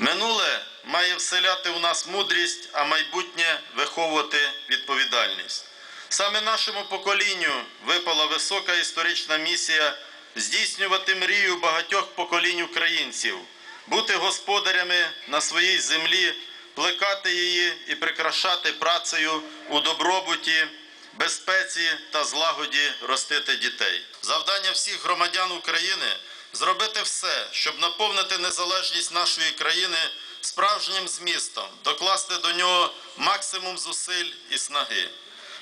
Минуле має вселяти у нас мудрість, а майбутнє виховувати відповідальність. Саме нашому поколінню випала висока історична місія здійснювати мрію багатьох поколінь українців, бути господарями на своїй землі, плекати її і прикрашати працею у добробуті, безпеці та злагоді ростити дітей. Завдання всіх громадян України зробити все, щоб наповнити незалежність нашої країни справжнім змістом, докласти до нього максимум зусиль і снаги.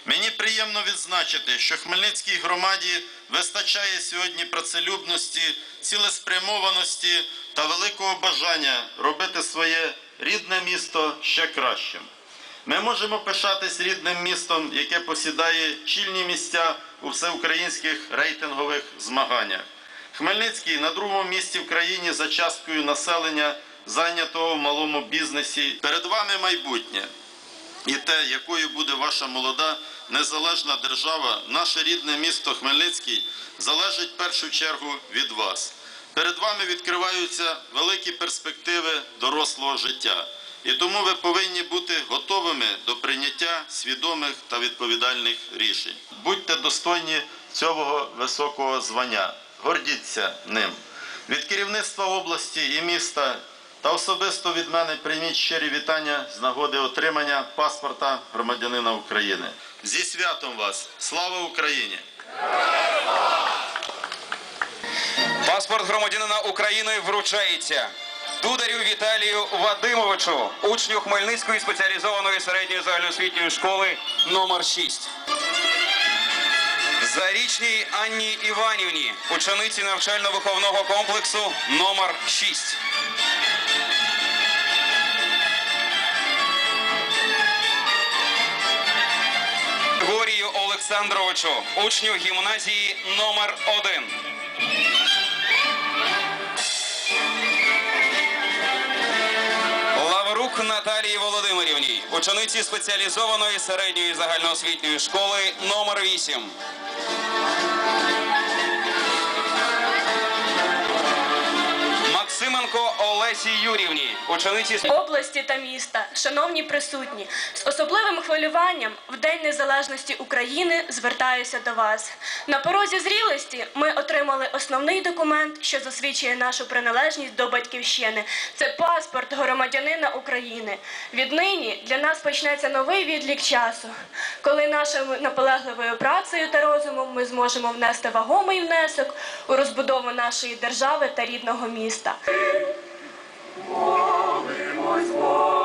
Мені приємно відзначити, що Хмельницькій громаді вистачає сьогодні працелюбності, цілеспрямованості та великого бажання робити своє рідне місто ще кращим. Ми можемо пишатись рідним містом, яке посідає чільні місця у всеукраїнських рейтингових змаганнях. Хмельницький на другому місці в країні за часткою населення, зайнятого в малому бізнесі. Перед вами майбутнє. І те, якою буде ваша молода незалежна держава, наше рідне місто Хмельницький, залежить в першу чергу від вас. Перед вами відкриваються великі перспективи дорослого життя. І тому ви повинні бути готовими до прийняття свідомих та відповідальних рішень. Будьте достойні цього високого звання, гордіться ним. Від керівництва області і міста та особисто від мене прийміть щирі вітання з нагоди отримання паспорта громадянина України. Зі святом вас! Слава Україні! Паспорт громадянина України вручається Дударю Віталію Вадимовичу, учню Хмельницької спеціалізованої середньої загальноосвітньої школи номер 6. Зарічній Анні Іванівні, учениці навчально-виховного комплексу номер 6. Горію Олександровичу, учню гімназії номер 1. Наталії Володимирівні, учениці спеціалізованої середньої загальноосвітньої школи номер 8. Олесі Юрівні, учениці області та міста, шановні присутні, з особливим хвилюванням в День Незалежності України звертаюся до вас. На порозі зрілості ми отримали основний документ, що засвідчує нашу приналежність до батьківщини. Це паспорт громадянина України. Віднині для нас почнеться новий відлік часу, коли нашою наполегливою працею та розумом ми зможемо внести вагомий внесок у розбудову нашої держави та рідного міста. Молимось, Богу.